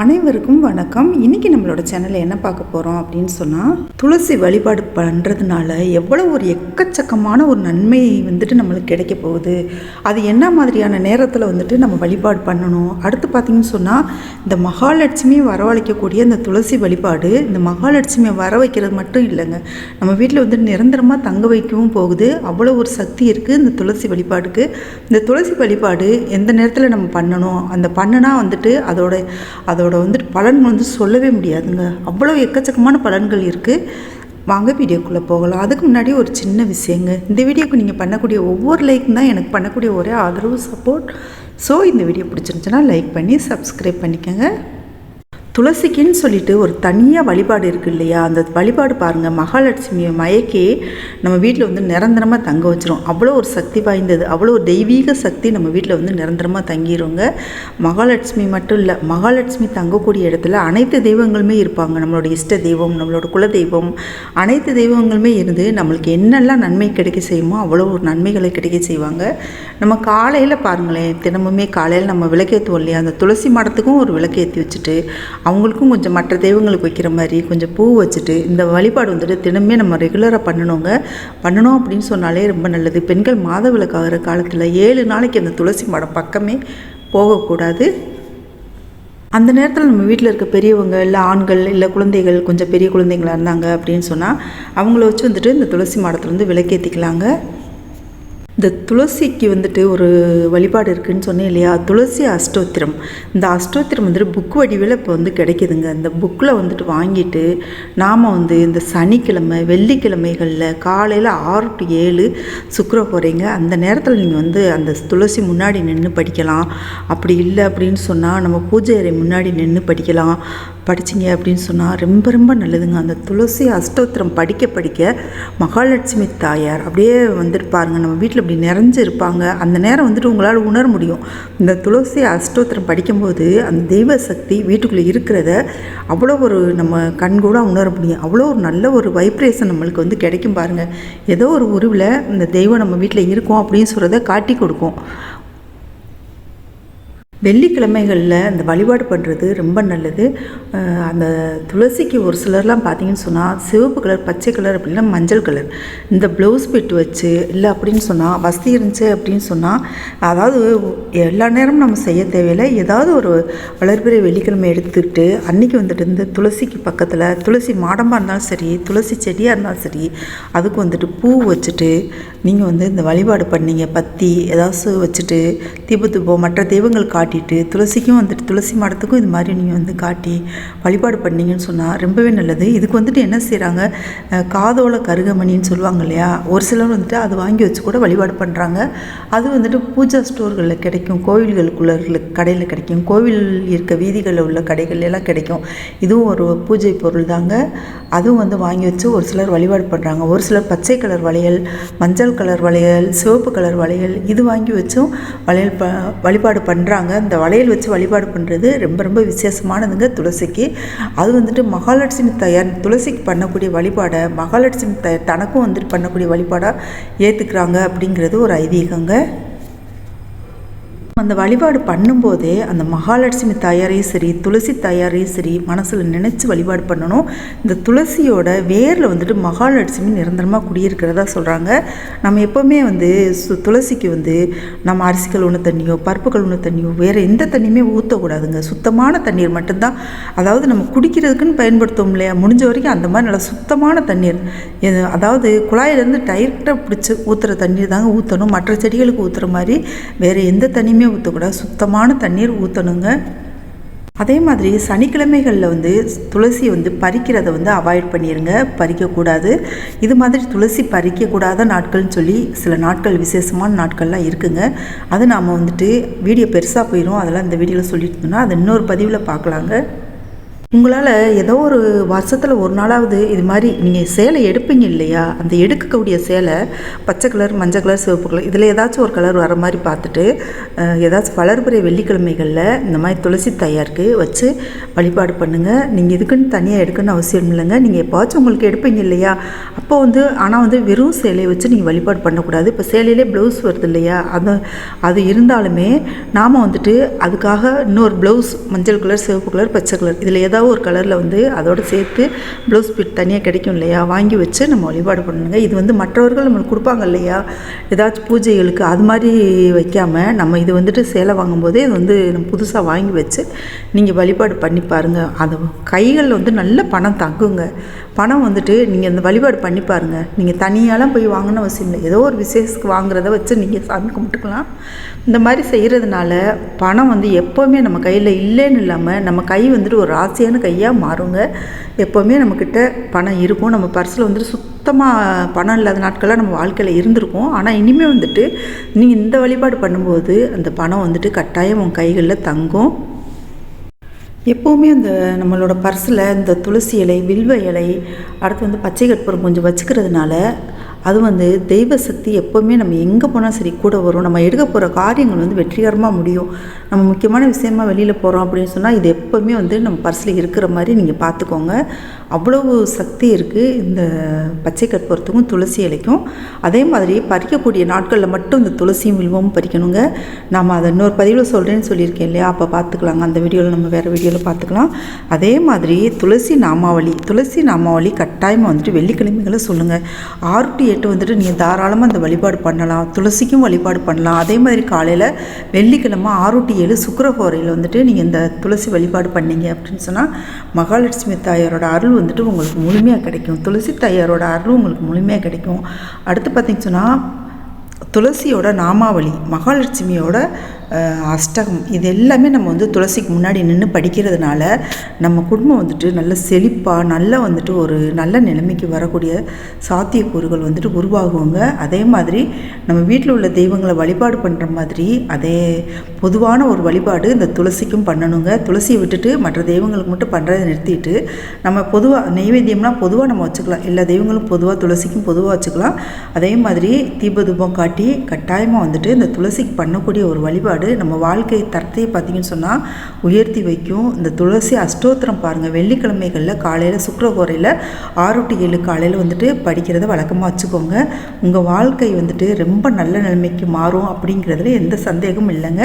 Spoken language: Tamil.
அனைவருக்கும் வணக்கம். இன்றைக்கி நம்மளோட சேனலில் என்ன பார்க்க போகிறோம் அப்படின்னு சொன்னால் துளசி வழிபாடு பண்ணுறதுனால எவ்வளோ ஒரு எக்கச்சக்கமான ஒரு நன்மை வந்துட்டு நம்மளுக்கு கிடைக்க போகுது. அது என்ன மாதிரியான நேரத்தில் வந்துட்டு நம்ம வழிபாடு பண்ணணும்? அடுத்து பார்த்திங்கன்னு சொன்னால் இந்த மகாலட்சுமி வரவழைக்கக்கூடிய இந்த துளசி வழிபாடு இந்த மகாலட்சுமியை வர வைக்கிறது மட்டும் இல்லைங்க. நம்ம வீட்டில் வந்து நிரந்தரமாக தங்க வைக்கவும் போகுது. அவ்வளோ ஒரு சக்தி இருக்குது இந்த துளசி வழிபாடுக்கு இந்த துளசி வழிபாடு எந்த நேரத்தில் நம்ம பண்ணணும்? அந்த பண்ணுனா வந்துட்டு அதோட அதோட அதோட வந்துட்டு பலன்கள் வந்து சொல்லவே முடியாதுங்க. அவ்வளோ எக்கச்சக்கமான பலன்கள் இருக்குது வாங்க வீடியோக்குள்ளே போகலாம். அதுக்கு முன்னாடி ஒரு சின்ன விஷயங்க. இந்த வீடியோக்கு நீங்கள் பண்ணக்கூடிய ஒவ்வொரு லைக்கும் தான் எனக்கு பண்ணக்கூடிய ஒரே ஆதரவு சப்போர்ட் ஸோ இந்த வீடியோ பிடிச்சிருந்துச்சுன்னா லைக் பண்ணி சப்ஸ்கிரைப் பண்ணிக்கோங்க. துளசிக்குன்னு சொல்லிட்டு ஒரு தனியாக வழிபாடு இருக்குது இல்லையா? அந்த வழிபாடு பாருங்கள் மகாலட்சுமியை மயக்கி நம்ம வீட்டில் வந்து நிரந்தரமாக தங்க வச்சிரும். அவ்வளோ ஒரு சக்தி வாய்ந்தது. அவ்வளோ ஒரு தெய்வீக சக்தி நம்ம வீட்டில் வந்து நிரந்தரமாக தங்கிடுவோங்க மகாலட்சுமி மட்டும் இல்லை மகாலட்சுமி தங்கக்கூடிய இடத்துல அனைத்து தெய்வங்களுமே இருப்பாங்க. நம்மளோட இஷ்ட தெய்வம் நம்மளோட குல தெய்வம் அனைத்து தெய்வங்களுமே இருந்து நம்மளுக்கு என்னெல்லாம் நன்மை கிடைக்க செய்யுமோ அவ்வளோ ஒரு நன்மைகளை கிடைக்க செய்வாங்க. நம்ம காலையில் பாருங்களேன் தினமுமே காலையில் நம்ம விளக்கேற்றுவோம் இல்லையா? அந்த துளசி மடத்துக்கும் ஒரு விளக்கேற்றி வச்சுட்டு அவங்களுக்கும் கொஞ்சம் மற்ற தெய்வங்களுக்கு வைக்கிற மாதிரி கொஞ்சம் பூ வச்சுட்டு இந்த வழிபாடு வந்துட்டு தினமே நம்ம ரெகுலராக பண்ணணுங்க. பண்ணணும் அப்படின்னு சொன்னாலே ரொம்ப நல்லது. பெண்கள் மாத விளக்காகிற காலத்தில் ஏழு நாளைக்கு அந்த துளசி மடம் பக்கமே போகக்கூடாது. அந்த நேரத்தில் நம்ம வீட்டில் இருக்க பெரியவங்க இல்லை ஆண்கள் இல்லை குழந்தைகள் கொஞ்சம் பெரிய குழந்தைங்களாக இருந்தாங்க அப்படின்னு சொன்னால் அவங்கள வச்சு வந்துட்டு இந்த துளசி மாடத்தில் வந்து விளக்கேற்றிக்கலாங்க இந்த துளசிக்கு வந்துட்டு ஒரு வழிபாடு இருக்குதுன்னு சொன்னேன் இல்லையா? துளசி அஷ்டோத்திரம். இந்த அஷ்டோத்திரம் வந்துட்டு புக் வடிவில் இப்போ வந்து கிடைக்குதுங்க. இந்த புக்கில் வந்துட்டு வாங்கிட்டு நாம் வந்து இந்த சனிக்கிழமை வெள்ளிக்கிழமைகளில் காலையில் ஆறு டு ஏழு சுக்கர போகிறீங்க அந்த நேரத்தில் நீங்கள் வந்து அந்த துளசி முன்னாடி நின்று படிக்கலாம். அப்படி இல்லை அப்படின்னு சொன்னால் நம்ம பூஜை அறை முன்னாடி நின்று படிக்கலாம். படிச்சிங்க அப்படின்னு சொன்னால் ரொம்ப ரொம்ப நல்லதுங்க. அந்த துளசி அஷ்டோத்திரம் படிக்க படிக்க மகாலட்சுமி தாயார் அப்படியே வந்துட்டு பாருங்கள் நம்ம வீட்டில் அப்படி நிறைஞ்சு இருப்பாங்க அந்த நேரம் வந்துட்டு உங்களால் உணர முடியும். இந்த துளசி அஷ்டோத்திரம் படிக்கும்போது அந்த தெய்வ சக்தி வீட்டுக்குள்ளே இருக்கிறத அவ்வளோ ஒரு நம்ம கண்கூட உணர முடியும். அவ்வளோ ஒரு நல்ல ஒரு வைப்ரேஷன் நம்மளுக்கு வந்து கிடைக்கும் பாருங்கள் ஏதோ ஒரு உருவில் இந்த தெய்வம் நம்ம வீட்டில் இருக்கோம் அப்படின்னு சொல்கிறத காட்டி கொடுக்கும். வெள்ளிக்கிழமைகளில் அந்த வழிபாடு பண்ணுறது ரொம்ப நல்லது. அந்த துளசிக்கு ஒரு சிலர்லாம் பார்த்தீங்கன்னு சொன்னால் சிவப்பு கலர் பச்சை கலர் அப்படின்னா மஞ்சள் கலர். இந்த ப்ளவுஸ் பிட் வச்சு இல்லை அப்படின்னு சொன்னால் வசதி இருந்துச்சு அப்படின்னு சொன்னால் அதாவது எல்லா நேரமும் நம்ம செய்ய தேவையில்லை. ஏதாவது ஒரு வளர்பிறை வெள்ளிக்கிழமை எடுத்துக்கிட்டு அன்றைக்கி வந்துட்டு இந்த துளசிக்கு பக்கத்தில் துளசி மாடமாக இருந்தாலும் சரி துளசி செடியாக இருந்தாலும் சரி அதுக்கு வந்துட்டு பூ வச்சுட்டு நீங்கள் வந்து இந்த வழிபாடு பண்ணீங்க. பத்தி ஏதாச்சும் வச்சுட்டு தீபத்துப்போ மற்ற தெய்வங்கள் காட்டி காட்டிட்டு துளசிக்கும் வந்துட்டு துளசி மடத்துக்கும் இது மாதிரி நீங்கள் வந்து காட்டி வழிபாடு பண்ணீங்கன்னு சொன்னால் ரொம்பவே நல்லது. இதுக்கு வந்துட்டு என்ன செய்கிறாங்க காதோல கருகமணின்னு சொல்லுவாங்க இல்லையா? ஒரு சிலர் வந்துட்டு அது வாங்கி வச்சு கூட வழிபாடு பண்ணுறாங்க அது வந்துட்டு பூஜா ஸ்டோர்களில் கிடைக்கும் கோவில்களுக்குள்ள கடையில் கிடைக்கும் கோவில் இருக்க வீதிகளில் உள்ள கடைகள் எல்லாம் கிடைக்கும். இதுவும் ஒரு பூஜை பொருள் தாங்க. அதுவும் வந்து வாங்கி வச்சு ஒரு சிலர் வழிபாடு பண்ணுறாங்க ஒரு சிலர் பச்சை கலர் வளையல் மஞ்சள் கலர் வளையல் சிவப்பு கலர் வளையல் இது வாங்கி வச்சும் வளையல் ப வழிபாடு பண்ணுறாங்க இந்த வளையல் வச்சு வழிபாடு பண்ணுறது ரொம்ப ரொம்ப விசேஷமானதுங்க துளசிக்கு. அது வந்துட்டு மகாலட்சுமி தயார் துளசிக்கு பண்ணக்கூடிய வழிபாடை மகாலட்சுமி த தனக்கும் வந்துட்டு பண்ணக்கூடிய வழிபாடாக ஏற்றுக்கிறாங்க அப்படிங்கிறது ஒரு ஐதீகங்க. அந்த வழிபாடு பண்ணும்போதே அந்த மகாலட்சுமி தாயாரையும் சரி துளசி தாயாரையும் சரி மனசில் நினச்சி வழிபாடு பண்ணணும். இந்த துளசியோட வேரில் வந்துட்டு மகாலட்சுமி நிரந்தரமாக குடியிருக்கிறதா சொல்கிறாங்க நம்ம எப்போவுமே வந்து சு துளசிக்கு வந்து நம்ம அரிசி கழுவுன தண்ணியோ பருப்பு கழுவுன தண்ணியோ வேறு எந்த தண்ணியுமே ஊற்றக்கூடாதுங்க சுத்தமான தண்ணீர் மட்டும்தான். அதாவது நம்ம குடிக்கிறதுக்குன்னு பயன்படுத்துவோம் இல்லையா? முடிஞ்ச வரைக்கும் அந்த மாதிரி நல்லா சுத்தமான தண்ணீர். அதாவது குழாயிலேருந்து டைரெக்டாக பிடிச்சி ஊற்றுற தண்ணீர் தாங்க ஊற்றணும் மற்ற செடிகளுக்கு ஊற்றுற மாதிரி வேறு எந்த தண்ணியுமே தண்ணியுமே ஊற்றக்கூடாது சுத்தமான தண்ணீர் ஊற்றணுங்க அதே மாதிரி சனிக்கிழமைகளில் வந்து துளசி வந்து பறிக்கிறத வந்து அவாய்ட் பண்ணிடுங்க பறிக்கக்கூடாது இது மாதிரி துளசி பறிக்கக்கூடாத நாட்கள்னு சொல்லி சில நாட்கள் விசேஷமான நாட்கள்லாம் இருக்குங்க. அது நாம் வந்துட்டு வீடியோ பெருசாக போயிடும் அதெல்லாம் இந்த வீடியோவில் சொல்லிட்டு இருந்தோம்னா அது இன்னொரு பதிவில் பார்க்கலாங்க. உங்களால் ஏதோ ஒரு வருஷத்தில் ஒரு நாளாவது இது மாதிரி நீங்கள் சேலை எடுப்பீங்க இல்லையா? அந்த எடுக்கக்கூடிய சேலை பச்சை கலர் மஞ்சள் கலர் சிவப்பு கலர் இதில் ஏதாச்சும் ஒரு கலர் வர மாதிரி பார்த்துட்டு ஏதாச்சும் வளர்பிறை வெள்ளிக்கிழமைகளில் இந்த மாதிரி துளசி தயாருக்கு வச்சு வழிபாடு பண்ணுங்கள் நீங்கள் இதுக்குன்னு தனியாக எடுக்கணும்னு அவசியம் இல்லைங்க. நீங்கள் எப்போச்சும் உங்களுக்கு எடுப்பீங்க இல்லையா? அப்போ வந்து ஆனால் வந்து வெறும் சேலையை வச்சு நீங்கள் வழிபாடு பண்ணக்கூடாது. இப்போ சேலையிலே ப்ளவுஸ் வருது இல்லையா? அது அது இருந்தாலுமே நாம் வந்துட்டு அதுக்காக இன்னொரு ப்ளவுஸ் மஞ்சள் கலர் சிவப்பு கலர் பச்சை கலர் இதில் ஏதாவது ஒரு கலரில் வந்து அதோடு சேர்த்து ப்ளவுஸ் பிட் தனியாக கிடைக்கும் இல்லையா? வாங்கி வச்சு நம்ம வழிபாடு பண்ணணுங்க. இது வந்து மற்றவர்கள் நம்மளுக்கு கொடுப்பாங்க இல்லையா? ஏதாச்சும் பூஜைகளுக்கு அது மாதிரி வைக்காமல் நம்ம இது வந்துட்டு சேலை வாங்கும்போதே இது வந்து நம்ம புதுசாக வாங்கி வச்சு நீங்கள் வழிபாடு பண்ணி பாருங்கள் அந்த கைகளில் வந்து நல்ல பணம் தங்குங்க. பணம் வந்துட்டு நீங்கள் இந்த வழிபாடு பண்ணி பாருங்கள் நீங்கள் தனியாலாம் போய் வாங்கணும் அவசியம் இல்லை. ஏதோ ஒரு விசேஷத்துக்கு வாங்குறத வச்சு நீங்கள் சாமி கும்பிட்டுக்கலாம். இந்த மாதிரி செய்கிறதுனால பணம் வந்து எப்போவுமே நம்ம கையில் இல்லைன்னு இல்லாமல் நம்ம கை வந்துட்டு ஒரு ராசியான கையாக மாறுங்க. எப்போவுமே நம்மக்கிட்ட பணம் இருக்கும். நம்ம பர்ஸில் வந்துட்டு சுத்தமாக பணம் இல்லாத நாட்களாக நம்ம வாழ்க்கையில் இருந்திருக்கும். ஆனால் இனிமேல் வந்துட்டு நீங்கள் இந்த வழிபாடு பண்ணும்போது அந்த பணம் வந்துட்டு கட்டாயம் உங்கள் கைகளில் தங்கும். எப்போவுமே அந்த நம்மளோட பர்ஸில் இந்த துளசி இலை வில்வ இலை அடுத்து வந்து பச்சை கற்பூரம் கொஞ்சம் வச்சுக்கிறதுனால அது வந்து தெய்வ சக்தி எப்போவுமே நம்ம எங்கே போனாலும் சரி கூட வரும். நம்ம எடுக்க போகிற காரியங்கள் வந்து வெற்றிகரமாக முடியும். நம்ம முக்கியமான விஷயமா வெளியில் போகிறோம் அப்படின்னு சொன்னால் இது எப்போவுமே வந்து நம்ம பர்ஸில் இருக்கிற மாதிரி நீங்கள் பார்த்துக்கோங்க. அவ்வளவு சக்தி இருக்குது இந்த பச்சை கற்பூரத்துக்கும் துளசி இலைக்கும். அதே மாதிரி பறிக்கக்கூடிய நாட்களில் மட்டும் இந்த துளசியும் வில்வமும் பறிக்கணுங்க. நம்ம அதை இன்னொரு பதிவில் சொல்கிறேன்னு சொல்லியிருக்கேன் இல்லையா? அப்போ பார்த்துக்கலாங்க அந்த வீடியோவில் நம்ம வேறு வீடியோவில் பார்த்துக்கலாம் அதே மாதிரி துளசி நாமாவளி துளசி நாமாவளி கட்டாயமாக வந்துட்டு வெள்ளிக்கிழமைகளை சொல்லுங்கள் ஆறு டு எட்டு வந்துட்டு நீங்கள் தாராளமாக அந்த வழிபாடு பண்ணலாம். துளசிக்கும் வழிபாடு பண்ணலாம். அதே மாதிரி காலையில் வெள்ளிக்கிழமை ஆறு டு ஏழு சுக்கரஹோரையில் வந்துட்டு நீங்கள் இந்த துளசி வழிபாடு பண்ணீங்க அப்படின்னு சொன்னால் மகாலட்சுமி தாயாரோட அருள் வந்துட்டு உங்களுக்கு முழுமையாக கிடைக்கும். துளசி தாயாரோட அருள் உங்களுக்கு முழுமையாக கிடைக்கும். அடுத்து பார்த்திங்க சொன்னால் துளசியோட நாமாவளி மகாலட்சுமியோட அஷ்டகம் இது எல்லாமே நம்ம வந்து துளசிக்கு முன்னாடி நின்று படிக்கிறதுனால நம்ம குடும்பம் வந்துட்டு நல்ல செழிப்பாக நல்ல வந்துட்டு ஒரு நல்ல நிலைமைக்கு வரக்கூடிய சாத்தியக்கூறுகள் வந்துட்டு உருவாகுவாங்க அதே மாதிரி நம்ம வீட்டில் உள்ள தெய்வங்களை வழிபாடு பண்ணுற மாதிரி அதே பொதுவான ஒரு வழிபாடு இந்த துளசிக்கும் பண்ணணுங்க. துளசியை விட்டுட்டு மற்ற தெய்வங்களுக்கு மட்டும் பண்ணுறதை நிறுத்திட்டு நம்ம பொதுவாக நெய்வேத்தியம்லாம் பொதுவாக நம்ம வச்சுக்கலாம். எல்லா தெய்வங்களும் பொதுவாக துளசிக்கும் பொதுவாக வச்சுக்கலாம். அதே மாதிரி தீப தூபம் காட்டி கட்டாயமாக வந்துட்டு இந்த துளசிக்கு பண்ணக்கூடிய ஒரு வழிபாடு நம்ம வாழ்க்கை தரத்தை பார்த்தீங்கன்னு சொன்னால் உயர்த்தி வைக்கும். இந்த துளசி அஷ்டோத்திரம் பாருங்கள் வெள்ளிக்கிழமைகளில் காலையில் சுக்கரகோரையில் ஆறு டு ஏழு காலையில் வந்துட்டு படிக்கிறத வழக்கமாக வச்சுக்கோங்க. உங்கள் வாழ்க்கை வந்துட்டு ரொம்ப நல்ல நிலைமைக்கு மாறும் அப்படிங்கிறதுல எந்த சந்தேகமும் இல்லைங்க.